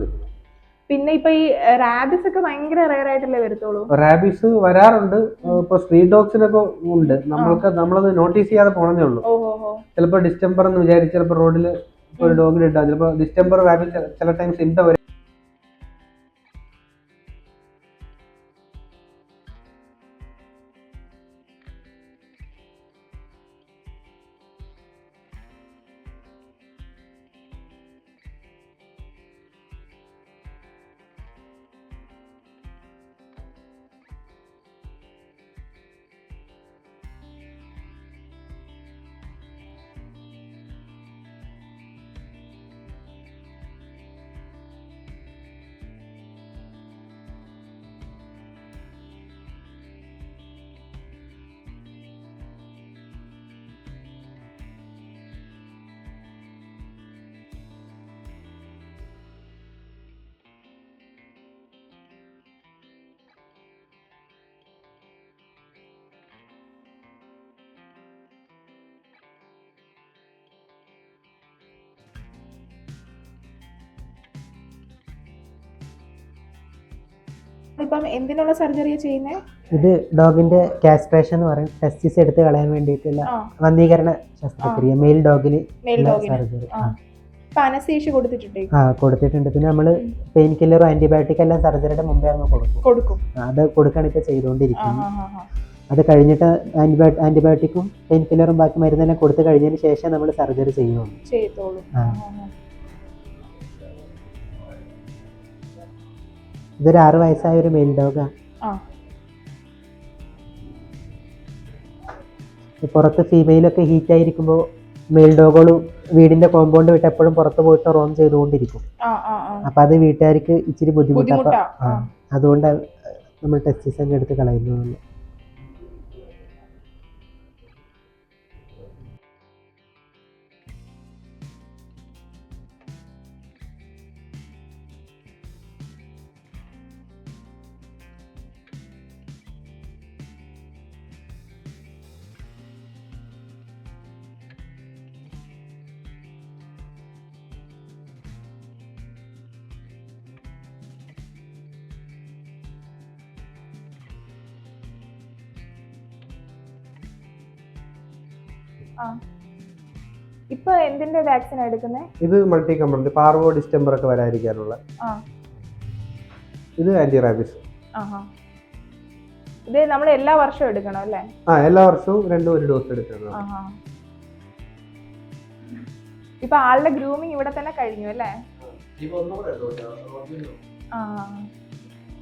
നടന്നുകൊണ്ടിരിക്കുന്നത് പിന്നെ ഇപ്പൊ ഈ റാബിസ് ഒക്കെ ഭയങ്കര റയർ ആയിട്ടല്ലേ വരത്തുള്ളൂ? റാബിസ് വരാറുണ്ട്. ഇപ്പൊ സ്ട്രീറ്റ് ഡോഗ്സിനൊക്കെ ഉണ്ട്. നമ്മൾക്ക് നമ്മളത് നോട്ടീസ് ചെയ്യാതെ പോണതേ ഉള്ളൂ. ചിലപ്പോൾ ഡിസ്റ്റംബർ എന്ന് വിചാരിച്ച് ചിലപ്പോൾ റോഡിൽ ഒരു ഡോഗിന് ഇട്ടാൽ ചിലപ്പോൾ ഡിസ്റ്റംബർ റാബിസ് ചില ടൈംസ് സിംറ്റം ഇപ്പം എന്തിനുള്ള സർജറിയാ ചെയ്യുന്നത് ഇത് ഡോഗിന്റെ കാസ്ട്രേഷൻ എന്ന് പറയും. ടെസ്റ്റിസ് എടുത്ത് കളയാൻ വേണ്ടിയിട്ടുള്ള വന്ധീകരണ ശസ്ത്രക്രിയ മെയിൽ ഡോഗിന് സർജറി. അനസ്തേഷ്യ കൊടുത്തിട്ടുണ്ടേ? ആ കൊടുത്തിട്ടുണ്ട്. പിന്നെ നമ്മൾ പെയിൻ കില്ലറും ആന്റിബയോട്ടിക് എല്ലാം സർജറിയുടെ മുമ്പേ അങ്ങ് കൊടുക്കും. കൊടുക്കും. അത് കൊടുക്കാണ് ഇപ്പൊ ചെയ്തുകൊണ്ടിരിക്കുന്നത്. അത് കഴിഞ്ഞിട്ട് ആന്റിബയോ ആന്റിബയോട്ടിക്കും പെയിൻ കില്ലറും ബാക്കി മരുന്നെല്ലാം കൊടുത്തു കഴിഞ്ഞതിന് ശേഷം നമ്മൾ സർജറി ചെയ്യുള്ളൂ. ചെയ്തോളൂ. ഇതൊരു ആറ് വയസ്സായ ഒരു മെയിൻ ഡോഗാ പുറത്ത് ഫീമെയിലൊക്കെ ഹീറ്റ് ആയിരിക്കുമ്പോൾ മെയിൽ ഡോഗുകൾ വീടിന്റെ കോമ്പൗണ്ട് വിട്ട് എപ്പോഴും പുറത്ത് പോയിട്ട് റോം ചെയ്തുകൊണ്ടിരിക്കും. അപ്പൊ അത് വീട്ടുകാർക്ക് ഇച്ചിരി ബുദ്ധിമുട്ടാണ് ബുദ്ധിമുട്ടാ. അതുകൊണ്ട് നമ്മൾ ടെസ്റ്റിസ് ഒക്കെ എടുത്ത് കളയുന്നു വാക്സിൻ ഇത് മൾട്ടി കമ്പൗണ്ട് പാർവോ ഡിസ്റ്റംബർ ഒക്കെ വരാതിരിക്കാനുള്ള. ഇത് ആന്റി റാബിസ് ഇത് നമ്മൾ എല്ലാ വർഷവും എടുക്കണം അല്ലേ? ആ എല്ലാ വർഷവും രണ്ടും ഒരു ഡോസ് എടുക്കണം. ഇപ്പൊ ആളുടെ ഗ്രൂമിങ് ഇവിടെ തന്നെ കഴിഞ്ഞു അല്ലേ?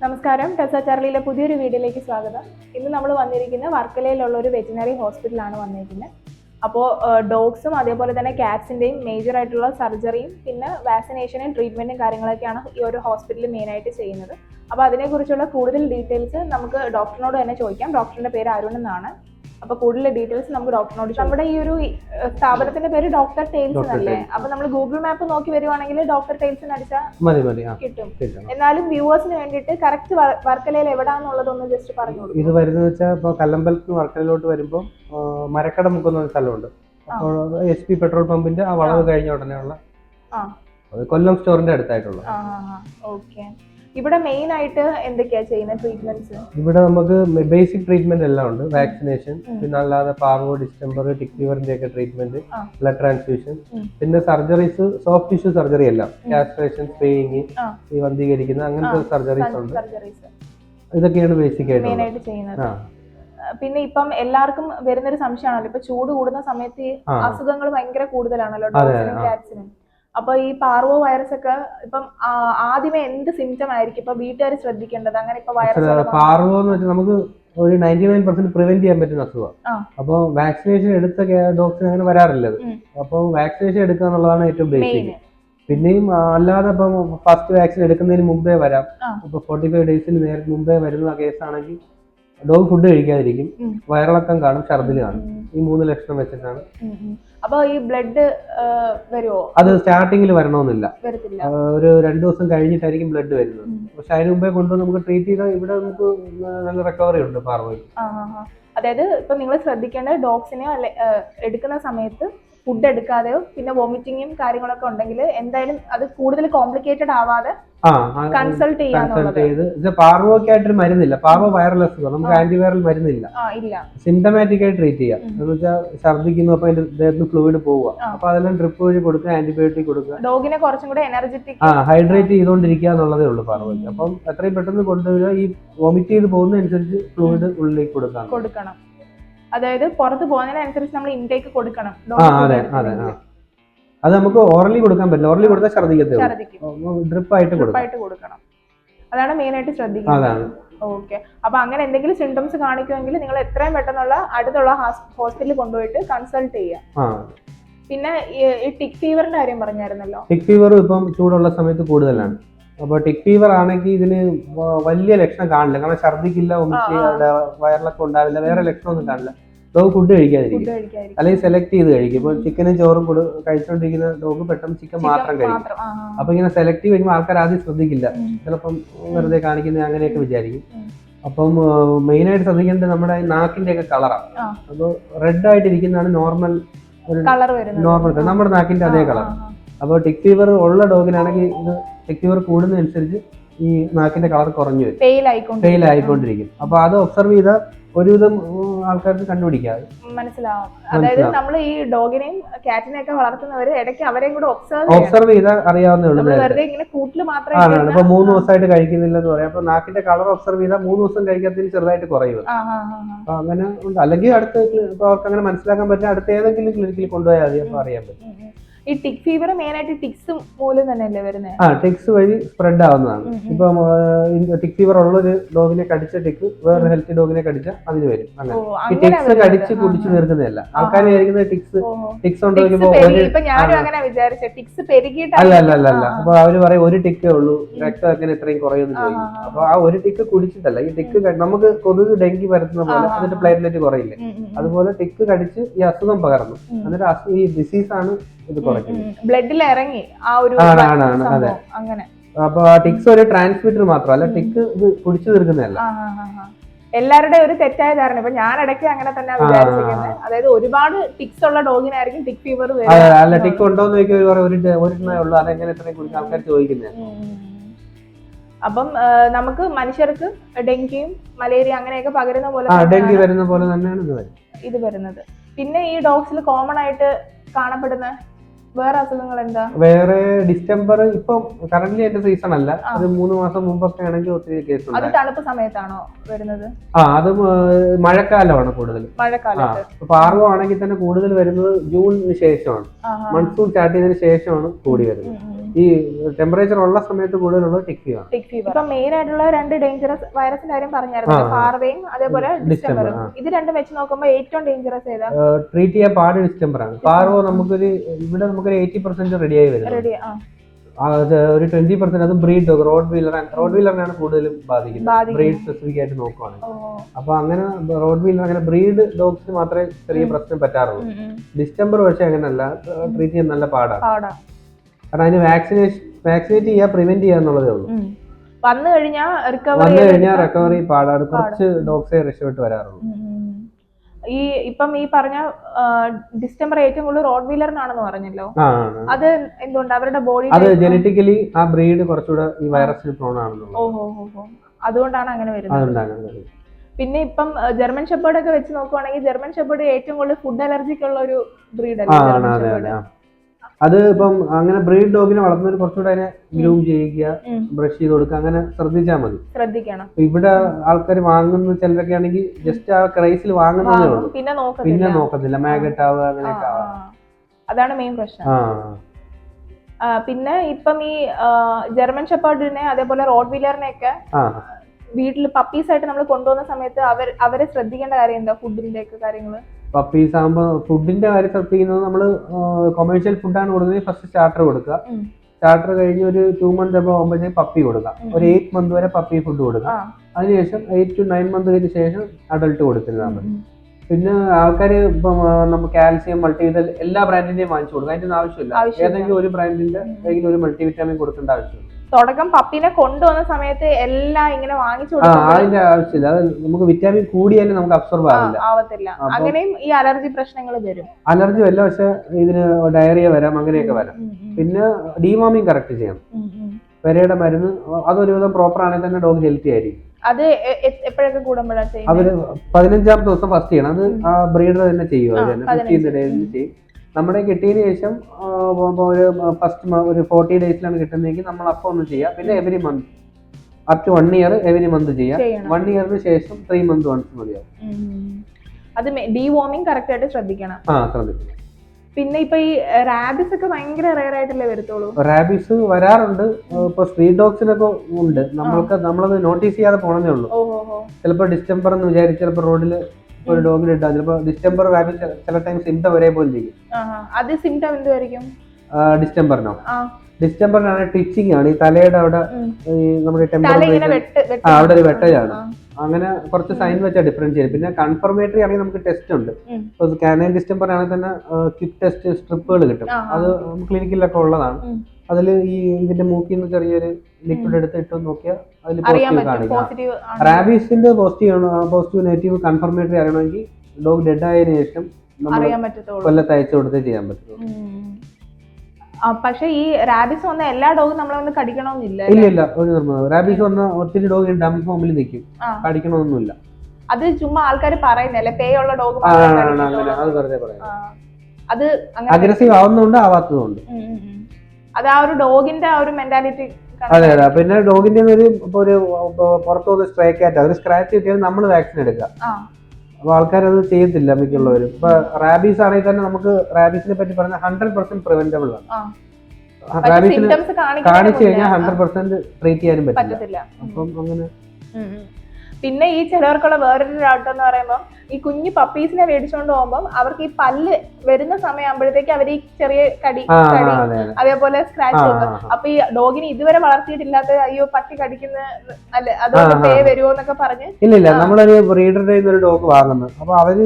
നമസ്കാരം. ടെസ ചാർലിയിലെ പുതിയൊരു വീഡിയോയിലേക്ക് സ്വാഗതം. ഇന്ന് നമ്മൾ വന്നിരിക്കുന്നത് വർക്കലയിലുള്ള ഒരു വെറ്റിനറി ഹോസ്പിറ്റലാണ് വന്നിരിക്കുന്നത്. അപ്പോൾ ഡോഗ്സും അതേപോലെ തന്നെ ക്യാറ്റ്സിന്റെയും മേജർ ആയിട്ടുള്ള സർജറിയും പിന്നെ വാക്സിനേഷനും ട്രീറ്റ്മെന്റും കാര്യങ്ങളൊക്കെയാണ് ഈ ഒരു ഹോസ്പിറ്റലിൽ മെയിനായിട്ട് ചെയ്യുന്നത്. അപ്പോൾ അതിനെക്കുറിച്ചുള്ള കൂടുതൽ ഡീറ്റെയിൽസ് നമുക്ക് ഡോക്ടറിനോട് തന്നെ ചോദിക്കാം. ഡോക്ടറിന്റെ പേര് അരുൺ എന്നാണ്. അപ്പോൾ കൂടുതൽ ഡീറ്റെയിൽസ് നമുക്ക് ഡോക്ടറിനോട്. നമ്മുടെ ഈ ഒരു സ്ഥാപനത്തിന്റെ പേര് ഡോക്ടർ ടെയിൽസ് അല്ലേ അപ്പൊ നമ്മൾ ഗൂഗിൾ മാപ്പ് നോക്കി വരുവാണെങ്കിൽ ഡോക്ടർ ടെയിൽസ് അടിച്ചാൽ കിട്ടും. എന്നാലും വ്യൂവേഴ്സിന് വേണ്ടിയിട്ട് കറക്റ്റ് വർക്കലയിൽ എവിടാന്നുള്ളതൊന്ന് ജസ്റ്റ് പറഞ്ഞു ഇത് വരുന്നത് വെച്ചാൽ ഇപ്പൊ കല്ലമ്പലത്ത് വർക്കലയിലോട്ട് വരുമ്പോൾ മരക്കട മുക്കുന്ന ഒരു സ്ഥലമുണ്ട്. അപ്പോൾ എസ് പി പെട്രോൾ പമ്പിന്റെ ആ വളവ് കഴിഞ്ഞ ഉടനെയുള്ള കൊല്ലം സ്റ്റോറിന്റെ അടുത്തായിട്ടുള്ള. ഓക്കെ. ഇവിടെ മെയിൻ ആയിട്ട് എന്തൊക്കെയാ ചെയ്യുന്ന ട്രീറ്റ്മെന്റ്സ് ഇവിടെ നമുക്ക് ബേസിക് ട്രീറ്റ്മെന്റ് എല്ലാം ഉണ്ട്. വാക്സിനേഷൻ. പിന്നെ അല്ലാതെ പാർവോ ഡിസ്റ്റംബർ ടിക് ഫീവറിന്റെ ഒക്കെ ട്രീറ്റ്മെന്റ് ബ്ലഡ് ട്രാൻസ്ഫ്യൂഷൻ പിന്നെ സർജറീസ് സോഫ്റ്റ് ടിഷ്യൂ സർജറി എല്ലാം. കാസ്ട്രേഷൻ സ്പേയിങ് ഈ വന്ധീകരിക്കുന്ന അങ്ങനത്തെ സർജറീസ് ഉണ്ട്. ഇതൊക്കെയാണ് ബേസിക് ആയിട്ട് ചെയ്യുന്നത്. പിന്നെ ഇപ്പം എല്ലാവർക്കും വരുന്നൊരു സംശയമാണല്ലോ. ഇപ്പൊ ചൂട് കൂടുന്ന സമയത്ത്. അസുഖങ്ങൾ ഭയങ്കര കൂടുതലാണല്ലോ. ഡോക്ടറിനും ഡോഗ്സിനും കാറ്റ്സിനും അപ്പൊ ഈ പാർവോ വൈറസ് ഒക്കെ ഇപ്പം ആദ്യമേ എന്ത് സിംറ്റം ആയിരിക്കും? ഇപ്പൊ വീട്ടുകാർ ശ്രദ്ധിക്കേണ്ടത് അങ്ങനെ ഇപ്പൊ വൈറസ് പാർവോ എന്ന് വെച്ചാൽ നമുക്ക് ഒരു നയന്റി നയൻ പെർസെന്റ് പ്രിവെന്റ് ചെയ്യാൻ പറ്റുന്ന. അസുഖം. അപ്പോൾ വാക്സിനേഷൻ എടുത്ത ഡോക്ടറിന് അങ്ങനെ വരാറില്ല അപ്പൊ അപ്പോൾ വാക്സിനേഷൻ എടുക്കുക എന്നുള്ളതാണ് ഏറ്റവും ബേസിക് പിന്നെയും അല്ലാതെ ഇപ്പം ഫസ്റ്റ് വാക്സിൻ എടുക്കുന്നതിന് മുമ്പേ വരാം. ഇപ്പൊ ഫോർട്ടി ഫൈവ് ഡേയ്സിന് നേരെ മുമ്പേ വരുന്ന കേസാണെങ്കിൽ ഡോഗ് ഫുഡ് കഴിക്കാതിരിക്കും. വയറിളക്കം കാണും ഛർദിൽ കാണും. ഈ മൂന്ന് ലക്ഷണം വെച്ചിട്ടാണ്. അപ്പൊ ഈ ബ്ലഡ് വരുമോ അത് സ്റ്റാർട്ടിങ്ങിൽ വരണമെന്നില്ല. ഒരു രണ്ട് ദിവസം കഴിഞ്ഞിട്ടായിരിക്കും ബ്ലഡ് വരുന്നത്. പക്ഷെ അതിന് മുമ്പേ കൊണ്ടുവന്ന് നമുക്ക് ട്രീറ്റ് ചെയ്താൽ ഇവിടെ നമുക്ക് നല്ല റിക്കവറി ഉണ്ട് പാർവതി. അതായത് ഇപ്പൊ നിങ്ങൾ ശ്രദ്ധിക്കേണ്ട ഡോഗ്സിനെയോ അല്ലെ എടുക്കുന്ന സമയത്ത് ഫുഡ് എടുക്കാതെയോ പിന്നെ വോമിറ്റിങ്ങും കാര്യങ്ങളൊക്കെ ഉണ്ടെങ്കിൽ എന്തായാലും അത് കൂടുതൽ കോംപ്ലിക്കേറ്റഡ് ആവാതെ കൺസൾട്ട് കൺസൾട്ട് ചെയ്ത്. ഇത് പാർവോക്ക് ആയിട്ടൊരു മരുന്നില്ല. പാർവോ വൈറലസ് നമുക്ക് ആന്റിവൈറൽ മരുന്നില്ല. സിംറ്റമാറ്റിക് ആയി ട്രീറ്റ് ചെയ്യാം. എന്ന് വെച്ചാൽ ഛർദിക്കുന്നു അപ്പൊ അതിന്റെ ദേഹത്ത് ഫ്ലൂയിഡ് പോവുക. അപ്പൊ അതെല്ലാം ഡ്രിപ്പ് വഴി കൊടുക്കുക ആന്റിബയോട്ടിക് കൊടുക്കുക. ഡോഗിനെ കുറച്ചും കൂടെ എനർജറ്റിക് ആ ഹൈഡ്രേറ്റ് ചെയ്തുകൊണ്ടിരിക്കുക എന്നുള്ളതേ ഉള്ളൂ പാർവോയ്ക്ക് അപ്പം എത്രയും പെട്ടെന്ന് കൊണ്ടുവരിക. ഈ വോമിറ്റ് ചെയ്ത് പോകുന്നതനുസരിച്ച് ഫ്ലൂയിഡ് ഉള്ളിലേക്ക് കൊടുക്കണം കൊടുക്കണം. അതായത് പുറത്ത് പോകുന്നതിനനുസരിച്ച് നമ്മൾ ഇൻടേക്ക് കൊടുക്കണം. ആ അതെ നമുക്ക് ഓറലി കൊടുക്കാൻ പറ്റില്ല. ഓറലി കൊടുത്താൽ ഛർദ്ദിക്കത്തേ ഡ്രിപ്പ് ആയിട്ട് കൊടുക്കണം. അതാണ് മെയിൻ ആയിട്ട് ശ്രദ്ധിക്കുന്നത്. ഓക്കെ അപ്പൊ അങ്ങനെ എന്തെങ്കിലും സിംറ്റംസ് കാണിക്കുമെങ്കിൽ നിങ്ങൾ എത്രയും പെട്ടെന്നുള്ള അടുത്തുള്ള ഹോസ്പിറ്റലിൽ കൊണ്ടുപോയിട്ട് കൺസൾട്ട് ചെയ്യുക ആ. പിന്നെ ഈ- ടിക് ഫീവറിന്റെ കാര്യം പറഞ്ഞായിരുന്നല്ലോ. ടിക് ഫീവർ ഇപ്പം ചൂടുള്ള സമയത്ത് കൂടുതലാണ്. അപ്പൊ ടിക് ഫീവർ ആണെങ്കിൽ ഇതിന് വലിയ ലക്ഷണം കാണില്ല. കാരണം ഛർദിക്കില്ല ഒന്നും വയറിലൊക്കെ. വയറിളക്കം ഉണ്ടാവില്ല വേറെ ലക്ഷണമൊന്നും കാണില്ല. ഡോഗ് ഫുഡ് കഴിക്കാതിരിക്കും. അല്ലെങ്കിൽ സെലക്ട് ചെയ്ത് കഴിക്കും. ഇപ്പോൾ ചിക്കനും ചോറും കൊടു കഴിച്ചുകൊണ്ടിരിക്കുന്ന ഡോഗ് പെട്ടെന്ന് ചിക്കൻ മാത്രം കഴിക്കും. അപ്പൊ ഇങ്ങനെ സെലക്ട് ചെയ്യുമ്പോൾ ആൾക്കാർ ആദ്യം ശ്രദ്ധിക്കില്ല. ചിലപ്പം വെറുതെ കാണിക്കുന്നത് അങ്ങനെയൊക്കെ വിചാരിക്കും. അപ്പം മെയിൻ ആയിട്ട് ശ്രദ്ധിക്കേണ്ടത് നമ്മുടെ നാക്കിന്റെ ഒക്കെ കളറാണ്. അപ്പോൾ റെഡ് ആയിട്ട് ഇരിക്കുന്നതാണ് നോർമൽ നോർമൽ നമ്മുടെ നാക്കിന്റെ അതേ കളർ അപ്പോൾ ടിക് ഫീവർ ഉള്ള ഡോഗിനാണെങ്കിൽ ഇത് ടിക് ഫീവർ കൂടുന്നതനുസരിച്ച് ഈ നാക്കിന്റെ കളർ കുറഞ്ഞു വരും. ഫെയിൽ ആയിക്കൊണ്ടിരിക്കും. അപ്പൊ അത് ഒബ്സർവ് ചെയ്താൽ ഒരുവിധം ആൾക്കാർക്ക് കണ്ടുപിടിക്കാം മനസ്സിലാവും അതായത്. നമ്മൾ ഈ ഡോഗിനെയും കാറ്റിനെയും ഒക്കെ വളർത്തുന്നവര് ഇടയ്ക്ക് അവരെയും കൂടെ ഒബ്സർവ് ഒബ്സർവ് ചെയ്താൽ അറിയാവുന്നേ ഉള്ളൂ. വെറുതെ ഇങ്ങനെ കൂട്ടിൽ മാത്രമേ ആണ്. ഇപ്പൊ മൂന്ന് ദിവസമായിട്ട് കഴിക്കുന്നില്ലെന്ന് പറയാം അപ്പൊ നാക്കിന്റെ കളർ ഒബ്സർവ് ചെയ്താൽ മൂന്ന് ദിവസം കഴിക്കാത്തതിന് ചെറുതായിട്ട് കുറയും. അപ്പൊ അങ്ങനെ ഉണ്ട് അല്ലെങ്കിൽ അടുത്ത അവർക്ക് അങ്ങനെ മനസ്സിലാക്കാൻ പറ്റില്ല അടുത്ത ഏതെങ്കിലും ക്ലിനിക്കിൽ കൊണ്ടുപോയാൽ മതി അപ്പൊ അറിയാൻ പറ്റും. ഈ ടിക് ഫീവർ മെയിൻ ആയിട്ട് ടിക്സ് മൂലം തന്നെയല്ലേ വരുന്നത് ആ ടിക്സ് വഴി സ്പ്രെഡ് ആവുന്നതാണ്. ഇപ്പം ടിക് ഫീവർ ഉള്ള ഒരു ഡോഗിനെ കടിച്ച ടിക്ക് വേറൊരു ഹെൽത്തി ഡോഗിനെ കടിച്ച അതിന് വരും. അങ്ങനെ. ഈ ടിക്സ്. കടിച്ച് കുടിച്ച് തീർക്കുന്നതല്ല ആൾക്കാർ വിചാരിക്കുന്നത് ടിക്സ്. ടിക്സ് പെരുകിയിട്ട് അല്ല അല്ല അല്ല അല്ല. അപ്പൊ അവർ പറയും ഒരു ടിക്കേ ഉള്ളൂ. രക്തം അങ്ങനെ ഇത്രയും കുറയുമെന്ന് ചോദിക്കും. അപ്പൊ ആ ഒരു ടിക്ക് കുടിച്ചിട്ടല്ല. ഈ ടിക്ക് നമുക്ക് കൊതുക് ഡെങ്കി പരത്തുന്ന പോലെ അതിന്റെ പ്ലേറ്റ്ലെറ്റ് കുറയില്ലേ. അതുപോലെ ടിക്ക് കടിച്ച് ഈ അസുഖം പകർന്നു. എന്നിട്ട് ഈ ഡിസീസ് ആണ് ഇത് കുറയ്ക്കുന്നത് ബ്ലഡിൽ ഇറങ്ങി ആ ഒരു ആണ്. അതെ. അങ്ങനെ. അപ്പൊ ടിക്സ് ഒരു ട്രാൻസ്മിറ്റർ മാത്രമല്ല ടിക്ക് ഇത് കുടിച്ചു തീർക്കുന്നതല്ല. എല്ലാവരുടെയും ഒരു തെറ്റായ ധാരണ. ഇപ്പൊ ഞാൻ ഇടയ്ക്ക് അങ്ങനെ തന്നെ വിചാരിച്ചിരിക്കുന്നത് അതായത് ഒരുപാട് ടിക്സ് ഉള്ള ഡോഗിനായിരിക്കും ടിക് ഫീവർ അല്ല ടിക്ക് ഉണ്ടോന്ന് ചോദിക്കുക ഒരു ഉള്ളൂ അതെങ്ങനെ ഇത്രയും കുടിക്കാൻ ആൾക്കാർ ചോദിക്കുന്നത് അപ്പം നമുക്ക് മനുഷ്യർക്ക് ഡെങ്കിയും മലേറിയ അങ്ങനെയൊക്കെ പകരുന്ന പോലെ ഡെങ്കി വരുന്ന പോലെ തന്നെയാണ് ഇത് വരുന്നത്. ഇത് വരുന്നത്. പിന്നെ ഈ ഡോഗ്സിൽ കോമൺ ആയിട്ട് കാണപ്പെടുന്ന വേറെ അസുഖങ്ങൾ എന്താ വേറെ ഡിസംബർ ഇപ്പൊ കറന്റ് അതിന്റെ സീസൺ അല്ല. അത് മൂന്ന് മാസം മുമ്പൊക്കെ ആണെങ്കിൽ ഒത്തിരി കേസ് അത് തണുപ്പ് സമയത്താണോ വരുന്നത്? ആ അത് മഴക്കാലമാണ് കൂടുതൽ. മഴക്കാലം ആണെങ്കിൽ തന്നെ കൂടുതൽ വരുന്നത് ജൂണിന് ശേഷമാണ്. മൺസൂൺ സ്റ്റാർട്ട് ചെയ്തതിന് ശേഷമാണ് കൂടി വരുന്നത്. ഈ ടെമ്പറേച്ചർ ഉള്ള സമയത്ത് കൂടുതലുള്ളത് ഉള്ളത് ടിക് ഫീവർ ഇപ്പൊ മെയിൻ ആയിട്ടുള്ള രണ്ട് ഡേഞ്ചറസ് വൈറസിന്റെ കാര്യം പറഞ്ഞായിരുന്നു. പാർവയും അതേപോലെ ഡിസ്റ്റംബർ ഡിസ്റ്റംബറും ഇത് രണ്ടും വെച്ച് നോക്കുമ്പോൾ ഏറ്റവും ഡേഞ്ചറസ് ഏതാ? ട്രീറ്റ് ചെയ്യാൻ പാട് ഡിസ്റ്റംബർ ആണ്. പാർവോ നമുക്കൊരു ഇവിടെ നമുക്കൊരു എയ്റ്റി പെർസെന്റ് റെഡിയായി വരുന്നത് ഒരു ട്വന്റി പെർസെന്റ് അത് ബ്രീഡ് ഡോഗ് റോഡ് വീലർ റോഡ് വീലറിനാണ് കൂടുതലും ബാധിക്കുന്നത്. ബ്രീഡ് സ്പെസിഫിക് ആയിട്ട് നോക്കുവാണെങ്കിൽ അപ്പൊ അങ്ങനെ റോഡ് വീലർ അങ്ങനെ ബ്രീഡ് ഡോഗ്സിന് മാത്രമേ ചെറിയ പ്രശ്നം പറ്റാറുള്ളൂ. ഡിസ്റ്റംബർ പക്ഷേ അങ്ങനെയല്ല ട്രീറ്റ് ചെയ്യാൻ നല്ല പാടാണ്. പാടാ. കാരണം അതിന് വാക്സിനേഷൻ വാക്സിനേറ്റ് ചെയ്യാ പ്രിവെന്റ് ചെയ്യുക എന്നുള്ളതേ ഉള്ളൂ. വന്നു കഴിഞ്ഞാൽ റിക്കവറി വന്നു കഴിഞ്ഞാൽ റിക്കവറി പാടാണ്. കുറച്ച് ഡോഗ്സേ രക്ഷപ്പെട്ട് വരാറുള്ളൂ. ഈ ഇപ്പം ഈ പറഞ്ഞ ഡിസംബർ ഡിസ്റ്റംബർ ഏറ്റവും കൂടുതൽ റോഡ് വീലറിനാണെന്ന് പറഞ്ഞല്ലോ. അത് എന്തുകൊണ്ട്? അവരുടെ ബോഡി അത് ജനറ്റിക്കലി ആ ബ്രീഡ് കുറച്ചുകൂടെ ഈ വൈറസിന് പ്രോൺ ആണെന്നുള്ളത്. ഓഹോ ഹോ ഹോ അതുകൊണ്ടാണ് അങ്ങനെ വരുന്നത്. പിന്നെ ഇപ്പം ജർമ്മൻ ഷെപ്പേർഡ് ഒക്കെ വെച്ച് നോക്കുവാണെങ്കിൽ ജർമ്മൻ ഷെപ്പേർഡ് ഏറ്റവും കൂടുതൽ ഫുഡ് അലർജിക്കുള്ള ഒരു ബ്രീഡ് അല്ലേ? അതെ ഇപ്പം അങ്ങനെ ബ്രീഡ് ഡോഗിനെ വളർത്തുന്നവർ കുറച്ചുകൂടെ അതിനെ ഗ്രൂം ചെയ്യുക ബ്രഷ് ചെയ്ത് കൊടുക്കുക അങ്ങനെ ശ്രദ്ധിച്ചാൽ മതി. ശ്രദ്ധിക്കണം. ഇവിടെ ആൾക്കാർ വാങ്ങുന്ന ചിലരൊക്കെ ആണെങ്കിൽ ജസ്റ്റ് ആ ക്രൈസിൽ വാങ്ങുന്നതേ വാങ്ങും, ഉള്ളൂ. പിന്നെ നോക്കത്തില്ല. മാഗറ്റ് ആവുക അങ്ങനെയൊക്കെ അതാണ് മെയിൻ പ്രശ്നം. പിന്നെ ഇപ്പം ഈ ജർമ്മൻ ഷെപ്പേർഡിനെ അതേപോലെ റോഡ് വീലറിനെ ഒക്കെ വീട്ടിൽ പപ്പീസ് ആയിട്ട് നമ്മൾ കൊണ്ടുപോകുന്ന സമയത്ത് അവർ അവരെ ശ്രദ്ധിക്കേണ്ട കാര്യം എന്താ? ഫുഡിന്റെ ഒക്കെ കാര്യങ്ങൾ? പപ്പീസ് ആകുമ്പോൾ ഫുഡിന്റെ കാര്യത്തിൽ ചെയ്യുന്നത് നമ്മൾ കൊമേഴ്ഷ്യൽ ഫുഡാണ് കൊടുക്കുന്നത്. ഫസ്റ്റ് സ്റ്റാർട്ടർ കൊടുക്കുക. സ്റ്റാർട്ടർ കഴിഞ്ഞ് ഒരു ടു മന്ത് ഒക്കെ ആകുമ്പോഴത്തേക്ക് പപ്പി കൊടുക്കുക. ഒരു എയ്റ്റ് മന്ത് വരെ പപ്പി ഫുഡ് കൊടുക്കുക. അതിനുശേഷം എയ്റ്റ് ടു നയൻ കഴിഞ്ഞ ശേഷം അഡൾട്ട് കൊടുത്തിരുന്നാൽ മതി. പിന്നെ ആൾക്കാർ ഇപ്പം നമ്മൾ നമുക്ക് കാൽസ്യം മൾട്ടിവിറ്റൽ എല്ലാ ബ്രാൻഡിന്റെയും വാങ്ങിച്ചു കൊടുക്കുക. അതിന്റെ ഒന്നും ആവശ്യമില്ല. ഏതെങ്കിലും ഒരു ബ്രാൻഡിന്റെ. ഏതെങ്കിലും ഒരു മൾട്ടിവിറ്റാമിൻ കൊടുക്കേണ്ട ആവശ്യമില്ല. തുടക്കം പപ്പിനെ കൊണ്ടുവന്ന സമയത്ത് എല്ലാം ഇങ്ങനെ വാങ്ങിച്ചു ആ അതിന്റെ ആവശ്യമില്ല. അത് നമുക്ക് വിറ്റാമിൻ കൂടിയാലും നമുക്ക് അബ്സോർബ് ആവില്ല. ആവത്തില്ല. അപ്പം- അങ്ങനെയും ഈ അലർജി പ്രശ്നങ്ങൾ വരും. അലർജി വല്ല പക്ഷെ ഇതിന് ഡയറിയ വരാം അങ്ങനെയൊക്കെ വരാം. പിന്നെ ഡീമാമിങ് കറക്റ്റ് ചെയ്യണം. പെരയുടെ മരുന്ന് അതൊരു വിധം പ്രോപ്പർ ആണെങ്കിൽ തന്നെ ഡോഗ് ഹെൽത്തി ആയിരിക്കും. അത് എ- എ- എപ്പോഴൊക്കെ കൂടുമ്പോഴാണ് ചെയ്യുന്നത്? അവർ പതിനഞ്ചാമത്തെ ദിവസം ഫസ്റ്റ് ചെയ്യണം. അത് ആ ബ്രീഡർ തന്നെ ചെയ്യും തന്നെ. ഫിഫ്റ്റീൻ ചെയ്യും. നമ്മുടെ കിട്ടിയതിന് ശേഷം ഒരു ഫസ്റ്റ് ഒരു ഫോർട്ടി ഡേയ്സിലാണ് കിട്ടുന്നതെങ്കിൽ നമ്മൾ അപ്പോൾ ഒന്ന് ചെയ്യാം. പിന്നെ every month up to one year every month ചെയ്യാം. വൺ ഇയറിന് ശേഷം ത്രീ മന്ത് വൺസ് മതിയാവും. അത് ഡീവോമിങ് കറക്റ്റ് ആയിട്ട് ശ്രദ്ധിക്കണം. ആ ശ്രദ്ധിക്കണം. പിന്നെ ഇപ്പൊ ഈ റാബിസ് ഒക്കെ ഭയങ്കര റയർ ആയിട്ടല്ലേ വരത്തുള്ളൂ? റാബിസ് വരാറുണ്ട്. ഇപ്പൊ സ്ട്രീറ്റ് ഡോഗ്സിനൊക്കെ ഉണ്ട്. നമ്മൾക്ക് നമ്മളത് നോട്ടീസ് ചെയ്യാതെ പോണതേ ഉള്ളൂ. ചിലപ്പോൾ ഡിസ്റ്റംബർ എന്ന് വിചാരിച്ച് ചിലപ്പോൾ റോഡിൽ ഒരു ഡോഗിന് ഇട്ടാൽ ചിലപ്പോൾ ഡിസ്റ്റംബർ വാക്സിൻ ചില ടൈം സിംറ്റം ഒരേ പോലെ ഇരിക്കും. അത് സിംറ്റം എന്തുമായിരിക്കും ഡിസ്റ്റംബറിനോ ഡിസ്റ്റംബറിനാണ് ടിച്ചിങ് ആണ്. ഈ തലയുടെ അവിടെ നമ്മുടെ ടെമ്പർ ആ, അവിടെ ഒരു വെട്ടയാണ്. അങ്ങനെ കുറച്ച് സൈൻ വെച്ചാൽ ഡിഫറൻസ് ചെയ്യും പിന്നെ കൺഫർമേറ്ററി ആണെങ്കിൽ നമുക്ക് ടെസ്റ്റ് ഉണ്ട്. കാനൈൻ ഡിസ്റ്റംബർ ആണെങ്കിൽ തന്നെ ക്വിക്ക് ടെസ്റ്റ് സ്ട്രിപ്പുകൾ കിട്ടും. അത് ക്ലിനിക്കിലൊക്കെ ഉള്ളതാണ്. അതിൽ ഈ ഇതിന്റെ മൂക്കിൽ നിന്ന് ചെറിയൊരു ലിക്വിഡ് എടുത്ത് ഇട്ട് നോക്കിയാൽ അതിൽ പോസിറ്റീവ് കാണിക്കാം പോസിറ്റീവ് റാബീസിന്റെ പോസിറ്റീവ് പോസിറ്റീവ് നെഗറ്റീവ് കൺഫർമേറ്ററി അറിയണമെങ്കിൽ ഡോഗ് ഡെഡ് ആയതിനു ശേഷം നമ്മൾ കൊല്ലത്ത് അയച്ചു കൊടുത്തേ ചെയ്യാൻ പറ്റുള്ളൂ. പക്ഷെ ഈ റാബിസ് വന്ന എല്ലാ ഡോഗും നമ്മളെ ഒന്ന് കടിക്കണമെന്നില്ല ഇല്ല ഇല്ല ഒരു നിർമ്മതം റാബീസ് വന്ന ഒത്തിരി ഡോഗ് ഡം ഫോമിൽ നിൽക്കും. കടിക്കണമെന്നില്ല കടിക്കണമെന്നൊന്നുമില്ല. അത് ചുമ്മാ ആൾക്കാർ പറയുന്നല്ലേ പേ ഉള്ള ഡോഗ് അത് വെറുതെ പറയാം അത് അഗ്രസീവ് ആവുന്നുണ്ട് ആവാത്തതുണ്ട് ഉം, ഉം, ഉം. അത് ആ ഒരു ഡോഗിന്റെ ആ ഒരു മെന്റാലിറ്റി അതെ അതെ. പിന്നെ ഡോഗിന്റെ ഒരു ഇപ്പൊ ഒരു ഇപ്പൊ പുറത്തു വന്ന് സ്ട്രേ കാറ്റ് ഒരു സ്ക്രാച്ച് കിട്ടിയാൽ നമ്മൾ വാക്സിൻ എടുക്കുക. അപ്പൊ ആൾക്കാരത് ചെയ്യത്തില്ല മിക്കുള്ളവരും. ഇപ്പൊ റാബീസ് ആണെങ്കിൽ തന്നെ നമുക്ക് റാബീസിനെ പറ്റി പറഞ്ഞ ഹൺഡ്രഡ് പെർസെന്റ് പ്രിവെന്റബിൾ ആണ്. റാബീസിന് കാണിച്ചു കഴിഞ്ഞാൽ ഹൺഡ്രഡ് പെർസെന്റ് ട്രീറ്റ് ചെയ്യാനും പറ്റില്ല. അപ്പം അങ്ങനെ. പിന്നെ ഈ ചിലവർക്കുള്ള വേറൊരു ഡൗട്ട് എന്ന് പറയുമ്പോൾ ഈ കുഞ്ഞു പപ്പീസിനെ മേടിച്ചുകൊണ്ട് പോകുമ്പോൾ അവർക്ക് ഈ പല്ല് വരുന്ന സമയമാകുമ്പോഴത്തേക്ക് അവർ ഈ ചെറിയ കടി കടി അതെ അതെ. അതേപോലെ സ്ക്രാച്ച് വെക്കും അപ്പൊ ഈ ഡോഗിനെ ഇതുവരെ വളർത്തിയിട്ടില്ലാത്ത അയ്യോ പട്ടി കടിക്കുന്ന അല്ലെ അതുകൊണ്ട്. പേ വരുമോ എന്നൊക്കെ പറഞ്ഞ് ഇല്ല ഇല്ല. നമ്മളൊരു ബ്രീഡറുടെ ഒരു ഡോഗ് വാങ്ങുന്നത് അപ്പൊ അവർ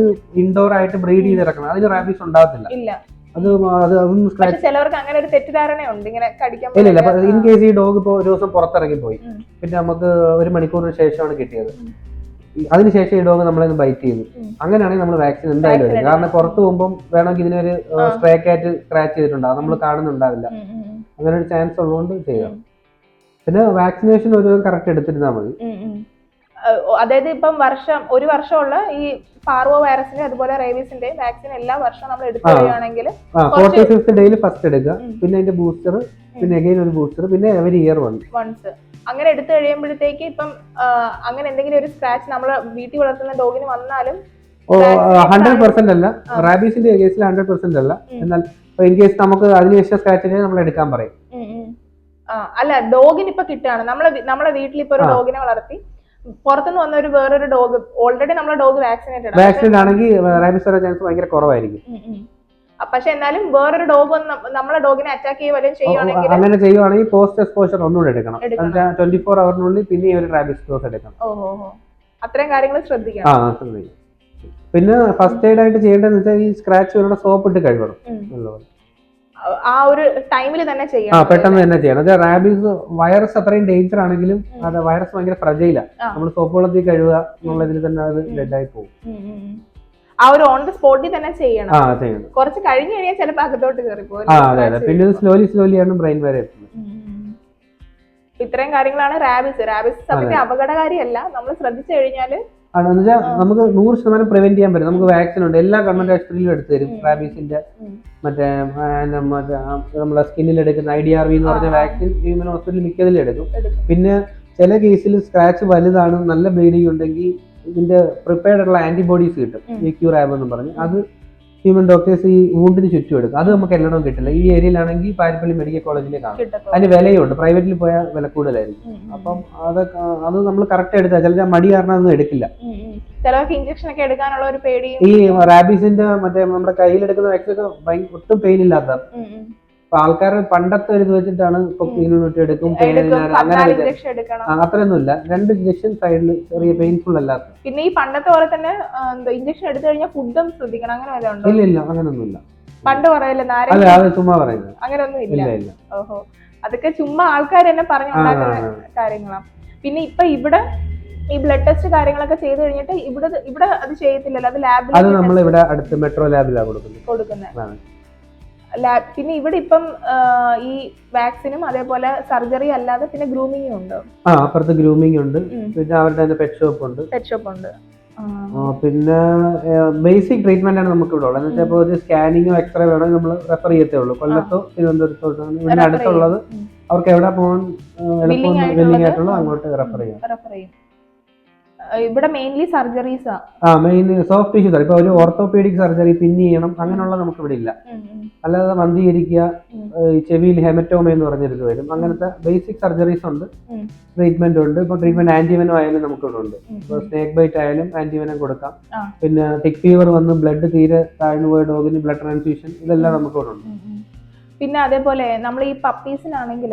ഇൻഡോർ ആയിട്ട് ബ്രീഡ് ചെയ്ത് ചെയ്തിറക്കണം അതിന് റാബീസ് ഉണ്ടാകത്തില്ല. ഇല്ല. അത് അത് അതൊന്നും സ്ക്രാച്ച് ചിലവർക്ക് അങ്ങനെ ഒരു തെറ്റിദ്ധാരണയുണ്ട് ഇങ്ങനെ കടിക്കാൻ ഇല്ല ഇല്ല ഇൻ കേസ് ഈ ഡോഗ് ഇപ്പോൾ ഒരു ദിവസം പുറത്തിറങ്ങി പോയി. പിന്നെ നമുക്ക് ഒരു മണിക്കൂറിന് ശേഷമാണ് കിട്ടിയത്. അതിനുശേഷം ഈ ഡോഗ് നമ്മളെ ബൈറ്റ് ചെയ്തു. അങ്ങനെയാണെങ്കിൽ നമ്മൾ വാക്സിൻ എന്തായാലും എടുക്കും. കാരണം. പുറത്ത് പോകുമ്പോൾ വേണമെങ്കിൽ ഇതിനൊരു. സ്പ്രേ കാറ്റ് സ്ക്രാച്ച് ചെയ്തിട്ടുണ്ടാവും നമ്മൾ കാണുന്നുണ്ടാവില്ല. അങ്ങനെ ഒരു ചാൻസ് ഉള്ളതുകൊണ്ട് ചെയ്യാം. പിന്നെ വാക്സിനേഷൻ ഒരു കറക്റ്റ് എടുത്തിരുന്നാൽ മതി. അതായത് ഇപ്പം വർഷം ഒരു വർഷമുള്ള ഈ പാർവോ വൈറസിന്റെ അതുപോലെ റേബീസിന്റെ വാക്സിൻ എല്ലാ വർഷവും നമ്മൾ എടുക്കുകയാണെങ്കിൽ ഡേയിൽ ഫസ്റ്റ് എടുക്കുക. പിന്നെ അതിന്റെ ബൂസ്റ്റർ പിന്നെ അഗൈൻ ഒരു ബൂസ്റ്റർ പിന്നെ എവരി ഇയർ വൺ വൺസ് അങ്ങനെ എടുത്തു കഴിയുമ്പോഴത്തേക്ക് ഇപ്പം അങ്ങനെ എന്തെങ്കിലും ഒരു സ്ക്രാച്ച് നമ്മൾ വീട്ടിൽ വളർത്തുന്ന ഡോഗിന് വന്നാലും ഹൺഡ്രഡ് പെർസെന്റ് അല്ല. റാബീസിന്റെ കേസിൽ ഹൺഡ്രഡ് പെർസെന്റ് അല്ല. എന്നാൽ ഇൻ കേസ് നമുക്ക് അതിനുശേഷം സ്ക്രാച്ചിനെ നമ്മൾ എടുക്കാൻ പറയും. അല്ല ഡോഗിന് ഇപ്പൊ കിട്ടുകയാണ്. നമ്മളെ നമ്മളെ വീട്ടിൽ ഇപ്പൊ ഒരു ഡോഗിനെ വളർത്തി പുറത്തുനിന്ന് വന്ന ഒരു വേറൊരു ഡോഗ് ഓൾറെഡി നമ്മളെ ഡോഗ് വാക്സിനേറ്റഡ് വാക്സിൻ ആണെങ്കിൽ റാബിസ് വരാൻ ചാൻസ് ഭയങ്കര കുറവായിരിക്കും. പക്ഷെ എന്നാലും വേറൊരു ഡോഗ് നമ്മളെ ഡോഗിനെ അറ്റാക്ക് ചെയ്യുക വല്ലതും ഓ, ചെയ്യുവാണെങ്കിൽ അങ്ങനെ ചെയ്യുവാണെങ്കിൽ പോസ്റ്റ് എക്സ്പോഷർ ഒന്നുകൂടെ എടുക്കണം. എടുക്കണം. ട്വന്റി ഫോർ അവറിനുള്ളിൽ പിന്നെ ഒരു റാബിസ് ഡോസ് എടുക്കണം. ഓഹോ അത്രേം അത്രയും കാര്യങ്ങൾ ശ്രദ്ധിക്കണം. ആ ശ്രദ്ധിക്കണം. പിന്നെ ഫസ്റ്റ് എയ്ഡ് ആയിട്ട് ചെയ്യേണ്ടതെന്ന് വെച്ചാൽ ഈ സ്ക്രാച്ച് വരുന്ന സോപ്പ് ഇട്ട് കഴുകണം. നല്ലപോലെ. ആ ഒരു ടൈമിൽ തന്നെ ചെയ്യണം. ആ പെട്ടെന്ന് തന്നെ ചെയ്യണം. അത് റാബീസ് വൈറസ് അത്രയും ഡേഞ്ചർ ആണെങ്കിലും അത് വൈറസ് ഭയങ്കര ഫ്രജയിലാണ് നമ്മൾ സോപ്പ് വെള്ളത്തിൽ കഴുകുക എന്നുള്ളതിൽ തന്നെ അത്. ഡെഡായി പോകും. ആ ഒരു ഓൺ ദ സ്പോട്ടിൽ തന്നെ ചെയ്യണം. കുറച്ച് കഴിഞ്ഞു കഴിഞ്ഞാൽ ചിലപ്പോൾ അകത്തോട്ട് കയറി പോകും. പിന്നെ സ്ലോലി സ്ലോലി ആണ് ബ്രെയിൻ വരെ എത്തുന്നത്. ഇത്രയും കാര്യങ്ങളാണ് റാബിസ് റാബിസ് സത്യത്തിൽ അപകടകാരിയല്ല. നമ്മൾ ശ്രദ്ധിച്ചു കഴിഞ്ഞാൽ അതെന്ന് വെച്ചാൽ ആ. നമുക്ക് നൂറ് ശതമാനം പ്രിവെന്റ് ചെയ്യാൻ പറ്റും. നമുക്ക് വാക്സിൻ ഉണ്ട്. എല്ലാ ഗവൺമെന്റ് ആശുപത്രിയിലും എടുത്തു തരും. റാബീസിന്റെ. മറ്റേ നമ്മളെ സ്കിന്നിൽ എടുക്കുന്ന ഐ ഡി ആർ വി എന്ന് പറഞ്ഞ. വാക്സിൻ ഹ്യൂമൻ ഹോസ്പിറ്റലിൽ മിക്കതിലും എടുക്കും. പിന്നെ ചില കേസിൽ സ്ക്രാച്ച് വലുതാണ് നല്ല ബ്ലീഡിംഗ് ഉണ്ടെങ്കിൽ ഇതിന്റെ പ്രിപ്പയർഡ് ആയിട്ടുള്ള ആന്റിബോഡീസ് കിട്ടും. ഈ ക്യൂർ ആബ് എന്ന് പറഞ്ഞ്. അത് ഹ്യൂമൻ ഡോക്ടേഴ്സ് ഈ വൂണ്ടിന് ചുറ്റും എടുക്കും. അത് നമുക്ക് എല്ലായിടവും കിട്ടില്ല. ഈ ഏരിയയിലാണെങ്കിൽ പാരിപ്പള്ളി മെഡിക്കൽ കോളേജിൽ കാണും. അതിന് വിലയുണ്ട്. പ്രൈവറ്റിൽ പോയാൽ വില കൂടുതലായിരിക്കും. അപ്പം അത് അത് നമ്മൾ കറക്റ്റ് എടുത്താൽ ചില മടി കാരണം അതൊന്നും എടുക്കില്ല. ചിലർക്ക് ഇഞ്ചക്ഷൻ ഒക്കെ എടുക്കാനുള്ള ഒരു ഈ റാബീസിന്റെ മറ്റേ നമ്മുടെ കയ്യിലെടുക്കുന്ന വാക്സിൻ ഒക്കെ ഒട്ടും പെയിൻ ഇല്ലാത്ത. അപ്പൊ ആൾക്കാർ പണ്ടത്തെ ഒരു ഇത് വെച്ചിട്ടാണ് ഇപ്പൊ. യൂണിറ്റ് എടുക്കും പെയിൻ അങ്ങനെ അത്രയൊന്നുമില്ല. രണ്ട് ഇഞ്ചക്ഷൻ സൈഡിൽ ചെറിയ പെയിൻഫുൾ അല്ലാത്ത പിന്നെ ഈ പണ്ടത്തെ പോലെ തന്നെ ഇഞ്ചക്ഷൻ എടുത്തു കഴിഞ്ഞാൽ ഫുഡും ശ്രദ്ധിക്കണം. അങ്ങനെ വല്ലതും ഇല്ല ഇല്ല അങ്ങനൊന്നുമില്ല. പണ്ട് പറയല്ലേ അതെ നാരങ്ങ അത് ചുമ്മാ പറയുന്നത്. അങ്ങനെ ഒന്നും ഇല്ല ഇല്ല. ഓഹോ. അതൊക്കെ ചുമ്മാ ആൾക്കാർ തന്നെ പറഞ്ഞു പറഞ്ഞുണ്ടാക്കുന്ന കാര്യങ്ങളാണ് പിന്നെ ഇപ്പൊ ഇവിടെ ഈ ബ്ലഡ് ടെസ്റ്റ് കാര്യങ്ങളൊക്കെ ചെയ്തു കഴിഞ്ഞിട്ട് ഇവിടെ ഇവിടെ അത് ചെയ്യത്തില്ലല്ലോ. അത് ലാബിൽ അത് നമ്മൾ ഇവിടെ അടുത്ത് മെട്രോ ലാബിലാണ് കൊടുക്കുന്നത്. കൊടുക്കുന്നത്. ലാബ് പിന്നെ ഇവിടെ ഇപ്പം ഈ വാക്സിനും അതേപോലെ സർജറി അല്ലാതെ പിന്നെ ഗ്രൂമിങ്ങും ഉണ്ട്. ആ അപ്പുറത്ത് ഗ്രൂമിംഗ് ഉണ്ട്. പിന്നെ അവരുടെ തന്നെ പെറ്റ് ഷോപ്പ് ഉണ്ട്. പെറ്റ് ഷോപ്പ് ഉണ്ട്. പിന്നെ ബേസിക് ട്രീറ്റ്മെന്റ് ആണ് നമുക്ക് ഇവിടെ ഉള്ളത്. എന്ന് വെച്ചാൽ ഇപ്പോൾ ഒരു സ്കാനിങ്ങോ എക്സ്റേ വേണമെങ്കിൽ നമ്മൾ റെഫർ ചെയ്യത്തേ ഉള്ളൂ. കൊല്ലത്തോ തിരുവനന്തപുരത്തോ ഇവിടെ അടുത്തുള്ളത് അവർക്ക് എവിടെ പോകാൻ എളുപ്പം ആയിട്ടുള്ളത് ബില്ലിംഗ് ആയിട്ടുള്ളത് അങ്ങോട്ട് റെഫർ ചെയ്യാം. റെഫർ ചെയ്യും. ആ, ഇവിടെ മെയിൻലി സർജറീസ് ആ. മെയിൻ സോഫ്റ്റ് ടിഷ്യൂ ഇപ്പൊ ഒരു ഓർത്തോപീഡിക് സർജറി പിൻ ചെയ്യണം അങ്ങനെയുള്ള നമുക്ക് ഇവിടെ ഇല്ല. അല്ലാതെ മന്ദീകരിക്കുക ഈ ചെവിയിൽ ഹെമറ്റോമ എന്ന് പറഞ്ഞിരുന്നു വരും. അങ്ങനത്തെ ബേസിക് സർജറീസ് ഉണ്ട്. ട്രീറ്റ്മെന്റ് ഉണ്ട്. ഇപ്പൊ ട്രീറ്റ്മെന്റ് ആന്റിവനം ആയാലും നമുക്ക് ഇവിടെ ഉണ്ട്. ഇപ്പൊ സ്നേക്ക് ബൈറ്റ് ആയാലും ആന്റിവനം കൊടുക്കാം. പിന്നെ ടിക് ഫീവർ വന്ന് ബ്ലഡ് തീരെ താഴ്ന്നു പോയ ഡോഗിന് ബ്ലഡ് ട്രാൻസ്ഫ്യൂഷൻ ഇതെല്ലാം നമുക്ക് ഇവിടെ ഉണ്ട്. പിന്നെ അതേപോലെ നമ്മൾ ഈ പപ്പീസിനാണെങ്കിൽ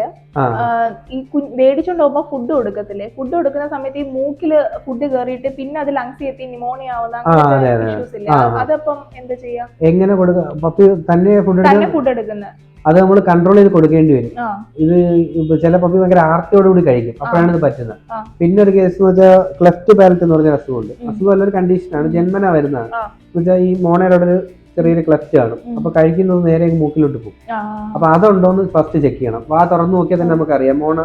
ഈ മേടിച്ചോണ്ട് പോകുമ്പോൾ ഫുഡ് കൊടുക്കത്തില്ലേ? ഫുഡ് കൊടുക്കുന്ന സമയത്ത് ഈ മൂക്കിൽ ഫുഡ് കയറിയിട്ട് പിന്നെ അത് ലങ്സ് എത്തി ന്യൂമോണിയ ആവുന്ന. ഇഷ്യൂസ് ഇല്ലേ. അതപ്പം എന്താ ചെയ്യാ? എങ്ങനെ പപ്പി തന്നെ ഫുഡ് തന്നെ ഫുഡ് എടുക്കുന്ന. അത് നമ്മൾ കൺട്രോൾ ചെയ്ത് കൊടുക്കേണ്ടി വരും. ഇത് ചില പപ്പി ഭയങ്കര ആർത്തിയോടുകൂടി കഴിക്കും. അപ്പോഴാണ് ഇത് പറ്റുന്നത് പിന്നെ ഒരു കേസ് എന്ന് വെച്ചാൽ ക്ലെഫ്റ്റ് പാലറ്റ് എന്ന് പറഞ്ഞ അസുഖമുണ്ട്. അസുഖം നല്ലൊരു ഒരു കണ്ടീഷനാണ് ജന്മന വരുന്നതാണ്. എന്ന് വെച്ചാൽ ഈ മോണയുടെ ഒരു ചെറിയൊരു ക്ലസ്റ്റ് കാണും. അപ്പൊ കഴിക്കുന്നത് നേരെ മൂക്കിലോട്ട് പോകും. അപ്പൊ അപ്പൊ അതുണ്ടോന്ന് ഫസ്റ്റ് ചെക്ക് ചെയ്യണം. വാ തുറന്നു നോക്കിയാൽ തന്നെ നമുക്കറിയാം. മോണ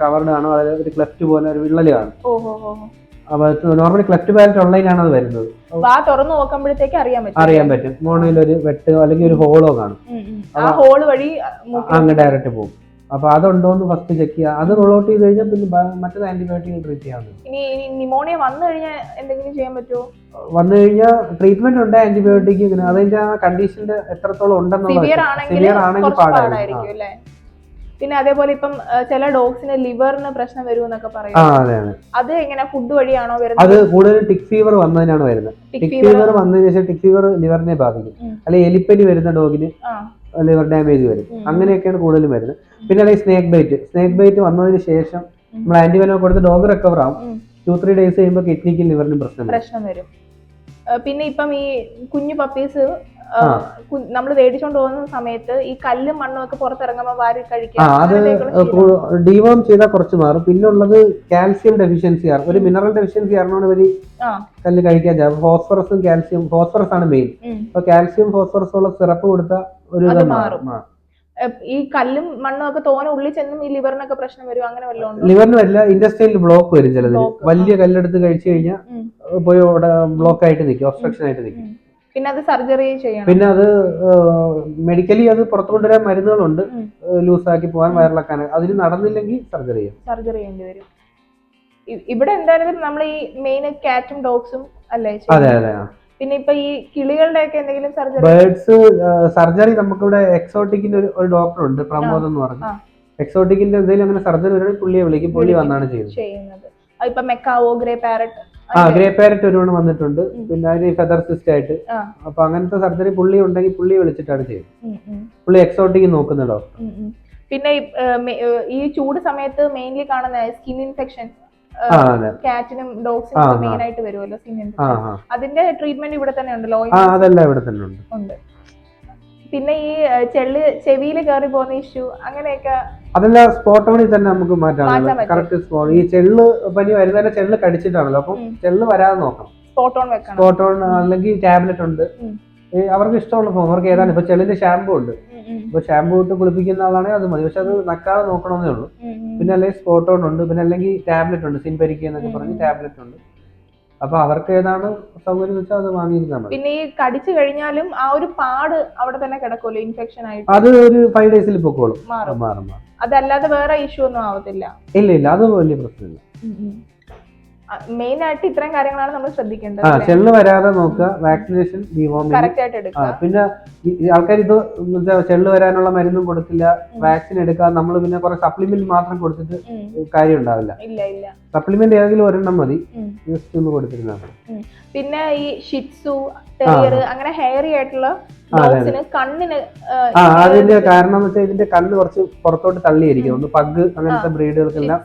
കവർഡ് ആണോ അതായത് ഒരു ക്ലസ്റ്റ് പോലെ ഒരു വിള്ളൽ കാണും. അപ്പൊ നോർമലി ക്ലസ്റ്റ് പാലറ്റ് ഓൺലൈനാണ് അത് വരുന്നത്. വാ തുറന്നു നോക്കുമ്പോഴത്തേക്ക് അറിയാൻ പറ്റും. അറിയാൻ പറ്റും. മോണയിൽ ഒരു വെട്ട് അല്ലെങ്കിൽ ഒരു ഹോളോ കാണും. ആ ഹോൾ വഴി അങ്ങ് ഡയറക്റ്റ് പോകും. അപ്പൊ അതുണ്ടോന്ന് ഫസ്റ്റ് ചെക്ക് ചെയ്യുക അത് റോൾ ഔട്ട് ചെയ്ത് കഴിഞ്ഞാൽ പിന്നെ മറ്റേത് ആന്റിബയോട്ടിക് ട്രീറ്റ് ചെയ്യാവുന്നത്. ഇനി നിമോണിയ വന്നു കഴിഞ്ഞാൽ എന്തെങ്കിലും ചെയ്യാൻ പറ്റുമോ വന്നു കഴിഞ്ഞാൽ ട്രീറ്റ്മെന്റ് ഉണ്ട് ആന്റിബയോട്ടിക് ഇങ്ങനെ അതിന്റെ ആ കണ്ടീഷന്റെ എത്രത്തോളം ഉണ്ടെന്നുള്ളത് സിവിയർ ആണെങ്കിൽ പാടായിരിക്കും. പിന്നെ അതേപോലെ ഇപ്പം ചില ഡോഗ്സിന് ലിവറിന് പ്രശ്നം പറയും ആ, അതെ എങ്ങനെ ഫുഡ് വഴിയാണോ വരുന്നത്? അത് കൂടുതലും കൂടുതൽ ടിക് ഫീവർ വന്നതിനാണ് വരുന്നത്. ടിക് ഫീവർ വന്നതിന് ശേഷം ടിക് ഫീവർ ലിവറിനെ ബാധിക്കും. അല്ലെങ്കിൽ എലിപ്പനി വരുന്ന ഡോഗിന് ലിവർ ഡാമേജ് വരും. അങ്ങനെയൊക്കെയാണ് കൂടുതലും വരുന്നത്. പിന്നെ അല്ലെങ്കിൽ സ്നേക്ക് ബൈറ്റ് സ്നേക്ക് ബൈറ്റ് വന്നതിന് ശേഷം. നമ്മൾ ആന്റിബയോട്ടിക് കൊടുത്ത് ഡോഗ് റിക്കവർ ആവും. ടു ത്രീ ഡേയ്സ് കഴിയുമ്പോൾ കിഡ്നിക്കും ലിവറിനും പ്രശ്നം വരും. പ്രശ്നം വരും. പിന്നെ ഇപ്പം ഈ കുഞ്ഞു പപ്പീസ്. നമ്മൾ മേടിച്ചോണ്ട് പോകുന്ന സമയത്ത് ഈ കല്ലും മണ്ണും ഒക്കെ പുറത്തിറങ്ങുമ്പോൾ വാരി കഴിക്കുക അത് ഡിവോം ചെയ്താൽ കുറച്ച് മാറും. പിന്നെ ഉള്ളത് കാൽസ്യം ഡെഫിഷ്യൻസി ആണ്. ഒരു മിനറൽ ഡെഫിഷ്യൻസി കാരണമാണ് ഇവർ കല്ല് കഴിക്കാൻ ഫോസ്ഫറസും കാൽസ്യം ഫോസ്ഫറസ് ആണ് മെയിൻ അപ്പൊ കാൽസ്യം ഫോസ്ഫറസ് ഉള്ള സിറപ്പ് കൊടുത്താൽ ഒരു അത് മാറും. ഈ കല്ലും മണ്ണും ഒക്കെ തോനെ ഉള്ളിൽ ചെന്നും ഈ ലിവറിനൊക്കെ പ്രശ്നം വരും. അങ്ങനെ വല്ലതും ലിവറിന് വല്ല ഇൻഡസ്ട്രിയിൽ ബ്ലോക്ക് വരും ചിലത് വലിയ കല്ലെടുത്ത് കഴിച്ചു കഴിഞ്ഞാൽ പോയി അവിടെ ബ്ലോക്ക് ആയിട്ട് നിൽക്കും ഒബ്സ്ട്രക്ഷൻ ആയിട്ട് നിൽക്കും പിന്നെ അത് സർജറി ചെയ്യണം. പിന്നെ അത് മെഡിക്കലി അത് പുറത്തു കൊണ്ടുവരാൻ മരുന്നുകളുണ്ട്. ലൂസാക്കി പോകാൻ വയറിളക്കാൻ അതിന് നടന്നില്ലെങ്കിൽ സർജറി ചെയ്യും. സർജറി ചെയ്യേണ്ടി വരും. ഇവിടെ എന്തായാലും നമ്മൾ ഈ മെയിൻ കാറ്റും ഡോഗ്സും അല്ലേ അതെ അതെ പിന്നെ ഇപ്പൊ ഈ കിളികളുടെ ഒക്കെ എന്തെങ്കിലും സർജറി ബേർഡ്സ് സർജറി നമുക്കിവിടെ എക്സോട്ടിക്കിന്റെ ഒരു ഒരു ഡോക്ടർ ഉണ്ട് പ്രമോദ് എന്ന് പറഞ്ഞു. എക്സോട്ടിക്കിന്റെ എന്തെങ്കിലും അങ്ങനെ സർജറി വരുവാണെങ്കിൽ പുള്ളിയെ വിളിക്കും. പുള്ളി വന്നാണ് ചെയ്യുന്നത്. ഇപ്പൊ മെക്കാവോ ഗ്രേ പാരറ്റ് ആ ഗ്രേ പാരറ്റ് ഒരുവണ്ണം വന്നിട്ടുണ്ട്. പിന്നെ അതിന് ഫെദർ സിസ്റ്റ് ആയിട്ട്. അപ്പൊ അങ്ങനത്തെ സർജറി പുള്ളി ഉണ്ടെങ്കിൽ പുള്ളി വിളിച്ചിട്ടാണ് ചെയ്യുന്നത്. പുള്ളി എക്സോട്ടിക് നോക്കുന്ന ഡോക്ടർ പിന്നെ ഈ, ചൂട് സമയത്ത് മെയിൻലി കാണുന്ന സ്കിൻ ഇൻഫെക്ഷൻ ആ അതെ കാറ്റിനും ഡോഗ്സിനും. മെയിൻ ആയിട്ട് വരുമല്ലോ അതിന്റെ ട്രീറ്റ്മെന്റ് ഇവിടെ തന്നെ ഉണ്ടല്ലോ? അതെല്ലാം ഇവിടെ തന്നെ ഉണ്ട്. ഉണ്ട്. പിന്നെ ഈ ചെള്ളി ചെവിയിൽ കയറി പോകുന്ന ഇഷ്യൂ അങ്ങനെയൊക്കെ അതെല്ലാം സ്പോട്ട് ഓണിൽ തന്നെ നമുക്ക് മാറ്റാം. മാറ്റാൻ. കറക്റ്റ് സ്പോട്ട് ഈ ചെള്ള് പനി വരുന്നതിന്റെ ചെള്ള് കടിച്ചിട്ടാണല്ലോ. അപ്പം. ചെള്ള് വരാതെ നോക്കണം. സ്പോട്ടോൺ അല്ലെങ്കിൽ ടാബ്ലറ്റ് ഉണ്ട്. അവർക്ക് ഇഷ്ടമുള്ള ഫോം അവർക്ക് ഏതാണ്? ഇപ്പൊ ചെള്ളിന്റെ ഷാമ്പു ഉണ്ട്. ഇപ്പൊ ഷാമ്പു ഇട്ട് കുളിപ്പിക്കുന്ന ആളാണെങ്കിൽ അത് മതി. പക്ഷെ അത് നക്കാതെ നോക്കണമെന്നേ ഉള്ളൂ. പിന്നെ അല്ലെങ്കിൽ സ്പോട്ട് ഔട്ട് ഉണ്ട് പിന്നെ അല്ലെങ്കിൽ ടാബ്ലറ്റ് ഉണ്ട്. സിൻപരിക്ക എന്നൊക്കെ. പറഞ്ഞ് ടാബ്ലറ്റ് ഉണ്ട്. അപ്പൊ അവർക്ക് ഏതാണ് സൗകര്യം വെച്ചാൽ അത് വാങ്ങിയിരുന്നാൽ മതി. പിന്നെ ഈ കടിച്ചു കഴിഞ്ഞാലും ആ ഒരു പാട് അവിടെ തന്നെ കിടക്കുമല്ലോ. ഇൻഫെക്ഷൻ ആയിട്ട്. അത് ഒരു ഫൈവ് ഡേയ്സിൽ പൊക്കോളും. മാറും. മാറും അതല്ലാതെ വേറെ ഇഷ്യൂ ഒന്നും ആവത്തില്ല. ഇല്ല ഇല്ല. അത് വലിയ പ്രശ്നമില്ല. മെയിൻ ആയിട്ട് ഇത്രയും കാര്യങ്ങളാണ് നമ്മൾ ആ ശ്രദ്ധിക്കേണ്ടത് ചെള്ള് വരാതെ നോക്കുക വാക്സിനേഷൻ കറക്റ്റ് ആയിട്ട് എടുക്കുക. പിന്നെ ആൾക്കാർ ഇത് ചെള്ള് വരാനുള്ള മരുന്നും കൊടുക്കില്ല വാക്സിൻ എടുക്കുക നമ്മൾ പിന്നെ കുറെ സപ്ലിമെന്റ് മാത്രം കൊടുത്തിട്ട് കാര്യം ഉണ്ടാവില്ല ഇല്ല ഇല്ല. സപ്ലിമെന്റ് ഏതെങ്കിലും ഒരെണ്ണം മതി. ജസ്റ്റ് ഒന്ന് കൊടുത്തിരുന്നാൽ പിന്നെ ഈ ഷിറ്റ്സു ടെറിയർ അങ്ങനെ ഹെയറി ആയിട്ടുള്ള ആ, കണ്ണിന് ആ അതിന്റെ കാരണം എന്ന് വെച്ചാൽ ഇതിന്റെ കണ്ണ് കുറച്ച് പുറത്തോട്ട് തള്ളിയിരിക്കും. ഒന്ന് പഗ് അങ്ങനത്തെ ബ്രീഡുകൾക്കെല്ലാം.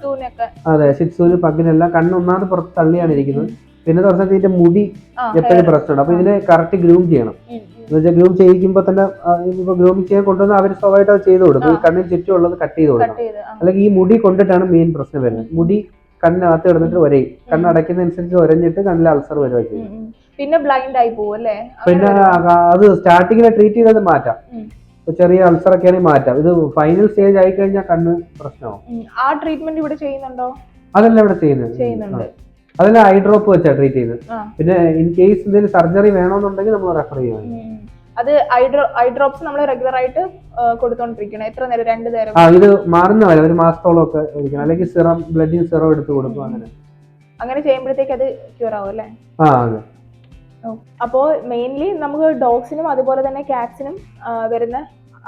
അതെ ഷിറ്റ്സുവിന് പഗിനെല്ലാം കണ്ണ് ഒന്നാമത് പുറത്ത് തള്ളിയാണ് ഇരിക്കുന്നത് പിന്നെ പറഞ്ഞാൽ ഇതിന്റെ മുടി എപ്പോഴും. പ്രശ്നമുണ്ട്. അപ്പൊ ഇതിനെ കറക്റ്റ് ഗ്രൂം ചെയ്യണം. എന്ന് വെച്ചാൽ ഗ്രൂം ചെയ്യിക്കുമ്പോൾ തന്നെ ഇപ്പൊ ഗ്രൂം ചെയ്യാൻ കൊണ്ടുവന്ന് അവർ സ്വാഭാവികമായിട്ട് അത് ചെയ്ത് കൊടുക്കും. ഈ കണ്ണിന് ചുറ്റുമുള്ളത് കട്ട് ചെയ്ത് കൊടുക്കണം. അല്ലെങ്കിൽ ഈ മുടി കൊണ്ടിട്ടാണ് മെയിൻ പ്രശ്നം വരുന്നത്. മുടി കണ്ണിനകത്ത് കിടന്നിട്ട് ഒരയും. കണ്ണടയ്ക്കുന്നതനുസരിച്ച് ഒരഞ്ഞിട്ട് കണ്ണിൽ അൾസർ വരുവാ ചെയ്യും. പിന്നെ ബ്ലൈൻഡ് ആയി പോകും അല്ലേ? പിന്നെ അത് സ്റ്റാർട്ടിങ്ങിൽ ട്രീറ്റ് ചെയ്തത് മാറ്റാം. ചെറിയ അൾസർ ഒക്കെ ആണെങ്കിൽ മാറ്റാം. ഇത് ഫൈനൽ സ്റ്റേജ് ആയി കഴിഞ്ഞാൽ കണ്ണ് പ്രശ്നമാവും. ആ ട്രീറ്റ്മെന്റ് ഇവിടെ ചെയ്യുന്നുണ്ടോ? അതല്ല ഇവിടെ ചെയ്യുന്നത്. അതല്ല ഐ ഡ്രോപ്പ് വെച്ചാ ട്രീറ്റ് ചെയ്ത് പിന്നെ ഇൻ കേസ് എന്തെങ്കിലും സർജറി വേണമെന്നുണ്ടെങ്കിൽ നമ്മൾ റെഫർ ചെയ്യും ഉം. അത് ഐഡ്രോ ഹൈഡ്രോപ്സ് നമ്മൾ റെഗുലർ ആയിട്ട് കൊടുത്തോണ്ടിരിക്കണം. എത്ര നേരം? രണ്ട് നേരം. ആ ഇത് മാറുന്ന വരെ ഒരു മാസത്തോളം ഒക്കെ ഇരിക്കണം അല്ലെങ്കിൽ സിറം ബ്ലഡിന് സിറം എടുത്ത് കൊടുക്കും അങ്ങനെ. അങ്ങനെ ചെയ്യുമ്പോഴത്തേക്ക് അത് ക്യൂർ ആവും അല്ലേ? ആ അതെ. അപ്പോൾ മെയിൻലി നമുക്ക് ഡോഗ്സിനും അതുപോലെ തന്നെ കാറ്റ്സിനും വരുന്ന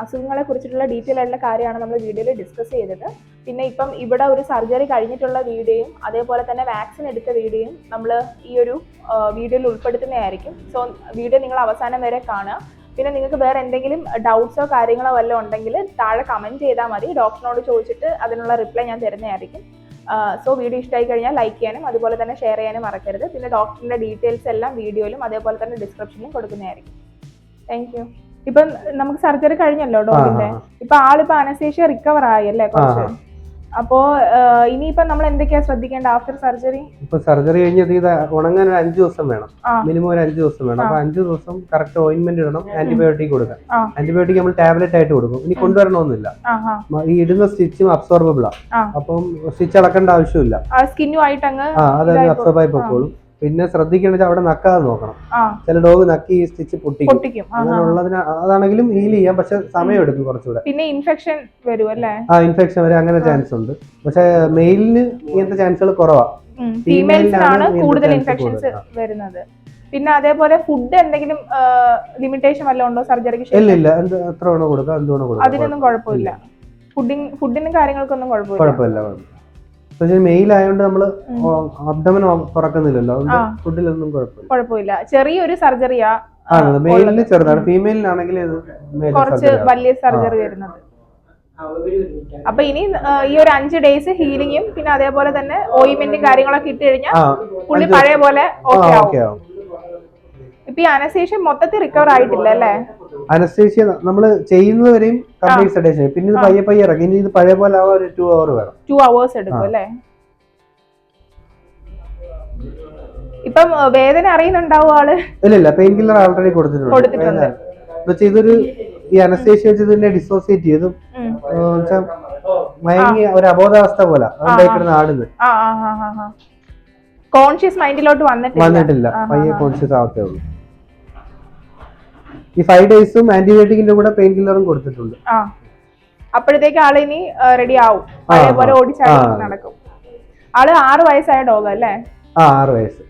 അസുഖങ്ങളെ കുറിച്ചിട്ടുള്ള ഡീറ്റെയിൽ ആയിട്ടുള്ള കാര്യമാണ് നമ്മൾ വീഡിയോയിൽ ഡിസ്കസ് ചെയ്തത്. പിന്നെ ഇപ്പം ഇവിടെ ഒരു സർജറി കഴിഞ്ഞിട്ടുള്ള വീഡിയോയും അതേപോലെ തന്നെ വാക്സിൻ എടുത്ത വീഡിയോയും നമ്മൾ ഈ ഒരു വീഡിയോയിൽ ഉൾപ്പെടുത്തുന്നതായിരിക്കും. സോ വീഡിയോ നിങ്ങൾ അവസാനം വരെ കാണുക. പിന്നെ നിങ്ങൾക്ക് വേറെ എന്തെങ്കിലും ഡൗട്ട്സോ കാര്യങ്ങളോ വല്ലതും ഉണ്ടെങ്കിൽ താഴെ കമന്റ് ചെയ്താൽ മതി. ഡോക്ടറിനോട് ചോദിച്ചിട്ട് അതിനുള്ള റിപ്ലൈ ഞാൻ തരുന്നതായിരിക്കും. സോ വീഡിയോ ഇഷ്ടമായി കഴിഞ്ഞാൽ ലൈക്ക് ചെയ്യാനും അതുപോലെ തന്നെ ഷെയർ ചെയ്യാനും മറക്കരുത്. പിന്നെ ഡോക്ടറിന്റെ ഡീറ്റെയിൽസ് എല്ലാം വീഡിയോയിലും അതേപോലെ തന്നെ ഡിസ്ക്രിപ്ഷനിലും കൊടുക്കുന്നതായിരിക്കും. താങ്ക് യു ഇപ്പം നമുക്ക് സർജറി കഴിഞ്ഞല്ലോ ഡോക്ടറിന്റെ. ഇപ്പൊ ആളിപ്പോ അനസേഷ്യ റിക്കവർ ആയി അല്ലേ കുറച്ച്. അപ്പോ ഇനിയിപ്പോ നമ്മൾ എന്തൊക്കെയാ ശ്രദ്ധിക്കേണ്ട ആഫ്റ്റർ സർജറി ഇപ്പൊ സർജറി കഴിഞ്ഞത് ഇത് ഉണങ്ങാൻ ഒരു അഞ്ചു ദിവസം വേണം. മിനിമം ഒരു അഞ്ചു ദിവസം വേണം. അപ്പൊ അഞ്ചു ദിവസം കറക്റ്റ് ഓയിൻമെന്റ് ഇടണം ആന്റിബയോട്ടിക് കൊടുക്കാം. ആന്റിബയോട്ടിക് നമ്മൾ ടാബ്ലറ്റ് ആയിട്ട് കൊടുക്കും. ഇനി കൊണ്ടുവരണമെന്നില്ല. ഈ ഇടുന്ന സ്റ്റിച്ചും അബ്സോർബിൾ ആണ്. അപ്പം സ്റ്റിച്ച് അടക്കേണ്ട ആവശ്യമില്ല. ആ സ്കിന്നും ആയിട്ട് അങ്ങ് ആ അതായത് അബ്സോർബ് ആയി പൊക്കോളും. പിന്നെ ശ്രദ്ധിക്കേണ്ടത് അവിടെ നക്കാതെ നോക്കണം. ചില ഡോഗ് നക്കി സ്റ്റിച്ച് പൊട്ടിക്കും. അങ്ങനെയുള്ളതിന് അതാണെങ്കിലും ഹീൽ ചെയ്യാം. പക്ഷെ സമയം എടുക്കും കുറച്ചുകൂടെ. പിന്നെ ഇൻഫെക്ഷൻ വരും അല്ലേ? ആ ഇൻഫെക്ഷൻ വരെ അങ്ങനെ ചാൻസ് ഉണ്ട്. പക്ഷെ മെയിലിന് ഇങ്ങനത്തെ ചാൻസുകൾ കുറവാ. ഫീമെയിൽസിനാണ് കൂടുതൽ ഇൻഫെക്ഷൻസ് വരുന്നത്. പിന്നെ അതേപോലെ ഫുഡ് എന്തെങ്കിലും ലിമിറ്റേഷൻ വല്ലതും ഉണ്ടോ സർജറിക്ക് ഇല്ല ഇല്ല. എത്ര കൊടുക്കാം അതിനൊന്നും കുഴപ്പമില്ല. ഫുഡിങ് ഫുഡിനും കാര്യങ്ങൾക്കൊന്നും കുഴപ്പമില്ല കുഴപ്പമില്ല. മെയിൽ ആയതുകൊണ്ട് നമ്മൾ അബ്ഡമൻ തുറക്കുന്നില്ലല്ലോ. അതുകൊണ്ട് ഫുഡിലൊന്നും കുഴപ്പമില്ല. കുഴപ്പമില്ല. ചെറിയൊരു സർജറിയാ ആണ് മെയിലിന് ചെറുതാണ്. ഫീമെയിലിനാണെങ്കിൽ കുറച്ച് വലിയ സർജറി വരുന്നത്. അപ്പൊ ഇനി ഈ ഒരു അഞ്ച് ഡേയ്സ് ഹീലിങ്ങും പിന്നെ അതേപോലെ തന്നെ ഓയിന്മെന്റും കാര്യങ്ങളൊക്കെ ഇട്ട് കഴിഞ്ഞാൽ പുള്ളി പഴയ പോലെ ഓക്കെ ആവും. ഇപ്പൊ ഈ അനസേഷൻ മൊത്തത്തിൽ റിക്കവർ ആയിട്ടില്ല അല്ലേ? അനസ്തേഷ്യ നമ്മൾ ചെയ്യുന്നവരെയും കംപ്ലീറ്റ് സെഡേഷൻ പിന്നെ ഇത് പയ്യെ പയ്യെ ഇറങ്ങി ഇനി ഇത് പഴയ പോലെ ആവാൻ ഒരു ടു അവർ വേണം. ടു അവേഴ്സ് എടുക്കും അല്ലേ? ഇപ്പം വേദന അറിയുന്നുണ്ടാവും ആൾ? ഇല്ല ഇല്ല പെയിൻ കില്ലർ ആൾറെഡി കൊടുത്തിട്ടുണ്ട്. കൊടുത്തിട്ടുണ്ട്. എന്നുവെച്ചാൽ ഇതൊരു ഈ അനസ്തേഷ്യ വെച്ച് ഇതിനെ ഡിസോസിയേറ്റ് ചെയ്തു ഉം. മയങ്ങിയ ഒരു അബോധാവസ്ഥ പോലെ അതുകൊണ്ടായി കിടന്ന് ആടുന്നത് കോൺഷ്യസ് മൈൻഡിലോട്ട് വന്നിട്ടില്ല. വന്നിട്ടില്ല. പയ്യെ കോൺഷ്യസ് ആവത്തേ ഉള്ളൂ. ഈ ഫൈവ് ഡേയ്സും ആന്റിബയോട്ടിക്കിന്റെ കൂടെ പെയിൻ കില്ലറും കൊടുത്തിട്ടുണ്ട്. ആ. അപ്പോഴത്തേക്ക് ആൾ ഇനി റെഡി ആവും. അതേപോലെ ഓടിച്ചാടി നടക്കും. ആൾ ആറ് വയസ്സായ ഡോഗ് അല്ലേ? ആ ആറ് വയസ്സ്.